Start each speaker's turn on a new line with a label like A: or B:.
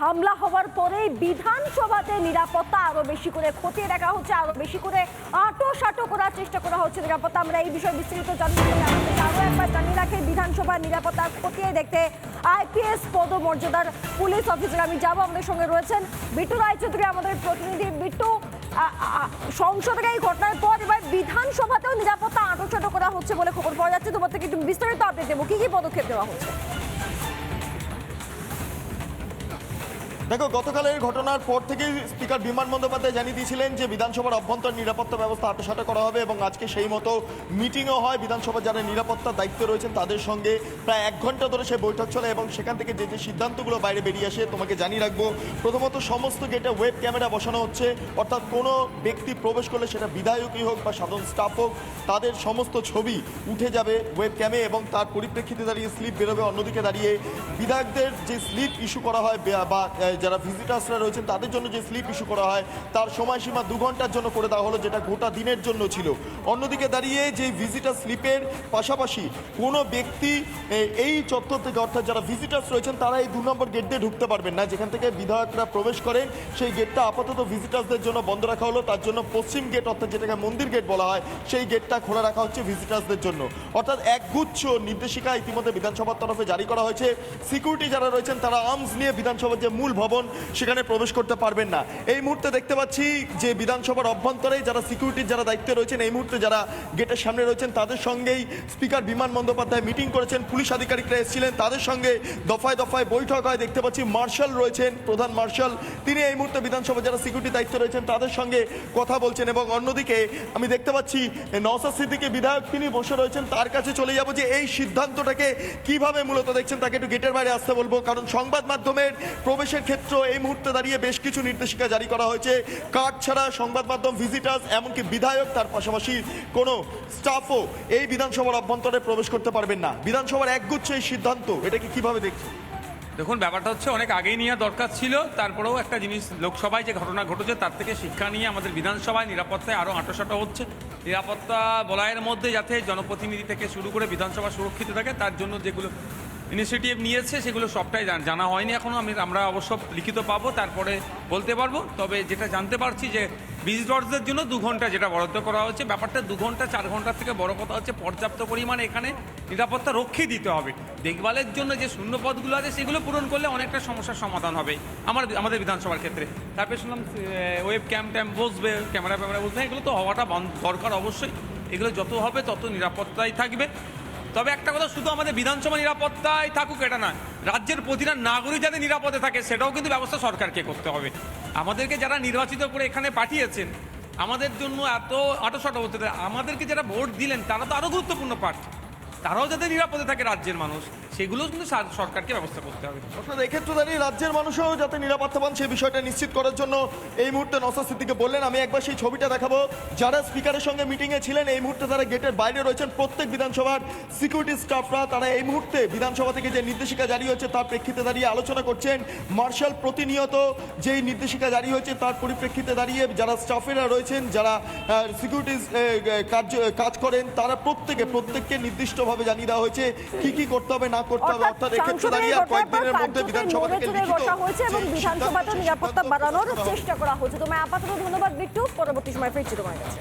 A: হামলা হওয়ার পরেই বিধানসভাতে নিরাপত্তা আরও বেশি করে খতিয়ে দেখা হচ্ছে, আরও বেশি করে আটো সাটো করার চেষ্টা করা হচ্ছে নিরাপত্তা। আমরা এই বিষয়ে বিস্তারিত জানতে আরও একবার জানিয়ে রাখে, বিধানসভার নিরাপত্তা খতিয়ে দেখতে আইপিএস পদমর্যাদার পুলিশ অফিসার আমি যাব, আমাদের সঙ্গে রয়েছেন বিট্টু রায়চৌধুরী আমাদের প্রতিনিধি। আ- সংসদের এই ঘটনার পর এবার বিধানসভাতেও নিরাপত্তা আটোচাটো করা হচ্ছে বলে খবর পাওয়া যাচ্ছে। তোমার থেকে একটু বিস্তারিত আপডেট দেবো কি কি পদক্ষেপ দেওয়া হচ্ছে?
B: দেখো, গতকালের ঘটনার পর থেকেই স্পিকার বিমান বন্দ্যোপাধ্যায় জানিয়ে দিয়েছিলেন যে, বিধানসভার অভ্যন্তর নিরাপত্তা ব্যবস্থা আটোসাটো করা হবে এবং আজকে সেই মতো মিটিংও হয়। বিধানসভার যারা নিরাপত্তার দায়িত্বে রয়েছেন, তাদের সঙ্গে প্রায় এক ঘণ্টা ধরে সেই বৈঠক চলে এবং সেখান থেকে যে যে সিদ্ধান্তগুলো বাইরে বেরিয়ে আসে, তোমাকে জানিয়ে রাখব। প্রথমত, সমস্ত গেটে ওয়েব ক্যামেরা বসানো হচ্ছে। অর্থাৎ কোনো ব্যক্তি প্রবেশ করলে সেটা বিধায়কই হোক বা সাধারণ স্টাফ হোক, তাদের সমস্ত ছবি উঠে যাবে ওয়েব ক্যামে এবং তার পরিপ্রেক্ষিতে দাঁড়িয়ে স্লিপ বেরোবে। অন্যদিকে দাঁড়িয়ে বিধায়কদের যে স্লিপ ইস্যু করা হয় বা- যারা ভিজিটার্সরা রয়েছেন, তাদের জন্য যে স্লিপ ইস্যু করা হয়, তার সময়সীমা দু ঘণ্টার জন্য করে দেওয়া হলো, যেটা গোটা দিনের জন্য ছিল। অন্যদিকে দাঁড়িয়ে যে ভিজিটার স্লিপের পাশাপাশি কোনো ব্যক্তি এই চত্বর থেকে অর্থাৎ যারা ভিজিটার্স রয়েছেন, তারা এই দু নম্বর গেট দিয়ে ঢুকতে পারবেন না। যেখান থেকে বিধায়করা প্রবেশ করেন, সেই গেটটা আপাতত ভিজিটার্সদের জন্য বন্ধ রাখা হলো। তার জন্য পশ্চিম গেট অর্থাৎ যেটাকে মন্দির গেট বলা হয়, সেই গেটটা খোলা রাখা হচ্ছে ভিজিটার্সদের জন্য। অর্থাৎ একগুচ্ছ নির্দেশিকা ইতিমধ্যে বিধানসভার তরফে জারি করা হয়েছে। সিকিউরিটি যারা রয়েছেন, তারা আর্মস নিয়ে বিধানসভার যে মূল ভবন সেখানে প্রবেশ করতে পারবেন না। এই মুহূর্তে দেখতে পাচ্ছি যে বিধানসভার অভ্যন্তরে যারা সিকিউরিটির যারা দায়িত্বে রয়েছেন, এই মুহূর্তে যারা গেটের সামনে রয়েছেন, তাদের সঙ্গেই স্পিকার বিমান বন্দ্যোপাধ্যায় মিটিং করেছেন। পুলিশ আধিকারিকরা এসেছিলেন, তাদের সঙ্গে দফায় দফায় বৈঠক হয়। দেখতে পাচ্ছি মার্শাল রয়েছেন, প্রধান মার্শাল। তিনি এই মুহূর্তে বিধানসভা যারা সিকিউরিটি দায়িত্বে রয়েছেন, তাদের সঙ্গে কথা বলছেন এবং অন্যদিকে আমি দেখতে পাচ্ছি নওসাদ সিদ্দিকী বিধায়ক তিনি বসে রয়েছেন। তার কাছে চলে যাব যে এই সিদ্ধান্তটাকে কীভাবে মূলত দেখছেন, তাকে একটু গেটের বাইরে আসতে বলব। কারণ সংবাদ মাধ্যমের প্রবেশের ক্ষেত্রে এই মুহূর্তে দাঁড়িয়ে বেশ কিছু নির্দেশিকা জারি করা হয়েছে। কার্ড ছাড়া সংবাদ মাধ্যম ভিজিটার্স এমনকি বিধায়ক তার পাশাপাশি কোনো স্টাফও এই বিধানসভার অভ্যন্তরে প্রবেশ করতে পারবেন না। বিধানসভার একগুচ্ছ এই সিদ্ধান্ত এটাকে কীভাবে দেখছেন?
C: দেখুন, ব্যাপারটা হচ্ছে অনেক আগেই নেওয়া দরকার ছিল, তারপরেও একটা জিনিস লোকসভায় যে ঘটনা ঘটেছে, তার থেকে শিক্ষা নিয়ে আমাদের বিধানসভায় নিরাপত্তায় আরও আঁটোসাটো হচ্ছে। নিরাপত্তা বলয়ের মধ্যে যাতে জনপ্রতিনিধি থেকে শুরু করে বিধানসভা সুরক্ষিত থাকে, তার জন্য যেগুলো ইনিশিয়েটিভ নিয়েছে, সেগুলো সবটাই জান- হয়নি এখনও আমি আমরা অবশ্য লিখিত পাবো, তারপরে বলতে পারব। তবে যেটা জানতে পারছি যে ভিজিটরসদের জন্য দু ঘণ্টা যেটা বরাদ্দ করা হচ্ছে, ব্যাপারটা দু ঘণ্টা, চার ঘণ্টার থেকে বড় কথা হচ্ছে পর্যাপ্ত পরিমাণে এখানে নিরাপত্তা রক্ষী দিতে হবে। দেখভালের জন্য যে শূন্য পদগুলো আছে, সেগুলো পূরণ করলে অনেকটা সমস্যার সমাধান হবে আমার আমাদের বিধানসভার ক্ষেত্রে। তারপরে শুনলাম ওয়েব ক্যাম ট্যাম বসবে, ক্যামেরা ফ্যামেরা বসবে এগুলো তো হওয়াটা দরকার অবশ্যই। এগুলো যত হবে তত নিরাপত্তাই থাকবে। তবে একটা কথা, শুধু আমাদের বিধানসভা নিরাপত্তায় থাকুক, এটা না রাজ্যের প্রতিটা নাগরিক যাতে নিরাপদে থাকে, সেটাও কিন্তু ব্যবস্থা সরকারকে করতে হবে। আমাদেরকে যারা নির্বাচিত করে এখানে পাঠিয়েছেন, আমাদের জন্য এত আটোসাটো হতে আমাদেরকে যারা ভোট দিলেন, তারা তো আরও গুরুত্বপূর্ণ পার্ট তারাও যাতে নিরাপদে থাকে রাজ্যের মানুষ, সেগুলো কিন্তু সরকারকে ব্যবস্থা করতে হবে।
B: অর্থাৎ এক্ষেত্রে দাঁড়িয়ে রাজ্যের মানুষও যাতে নিরাপত্তা পান সেই বিষয়টা নিশ্চিত করার জন্য এই মুহূর্তে নসাদ সিদ্দিকে বললেন। আমি একবার সেই ছবিটা দেখাবো। যারা স্পিকারের সঙ্গে মিটিংয়ে ছিলেন, এই মুহূর্তে তারা গেটের বাইরে রয়েছেন প্রত্যেক বিধানসভার সিকিউরিটি স্টাফরা। তারা এই মুহূর্তে বিধানসভা থেকে যে নির্দেশিকা জারি হয়েছে, তার প্রেক্ষিতে দাঁড়িয়ে আলোচনা করছেন মার্শাল প্রতিনিয়ত। যেই নির্দেশিকা জারি হয়েছে, তার পরিপ্রেক্ষিতে দাঁড়িয়ে যারা স্টাফেরা রয়েছেন, যারা সিকিউরিটি কার্য, কাজ করেন, তারা প্রত্যেকে, প্রত্যেককে নির্দিষ্টভাবে জানিয়ে দেওয়া হয়েছে কি কি করতে হবে না করতে হবে অর্থাৎ এক্ষেত্রে দাঁড়িয়ে আর কয়েকদিনের মধ্যে বিধানসভা থেকে লিখিত
A: হয়েছে এবং বিধানসভাতে নিরাপত্তা বাড়ানোর। চেষ্টা করা হচ্ছে তোমায় আপাতত ধন্যবাদ বিট্টু পরবর্তী সময় ফিরছি তোমার কাছে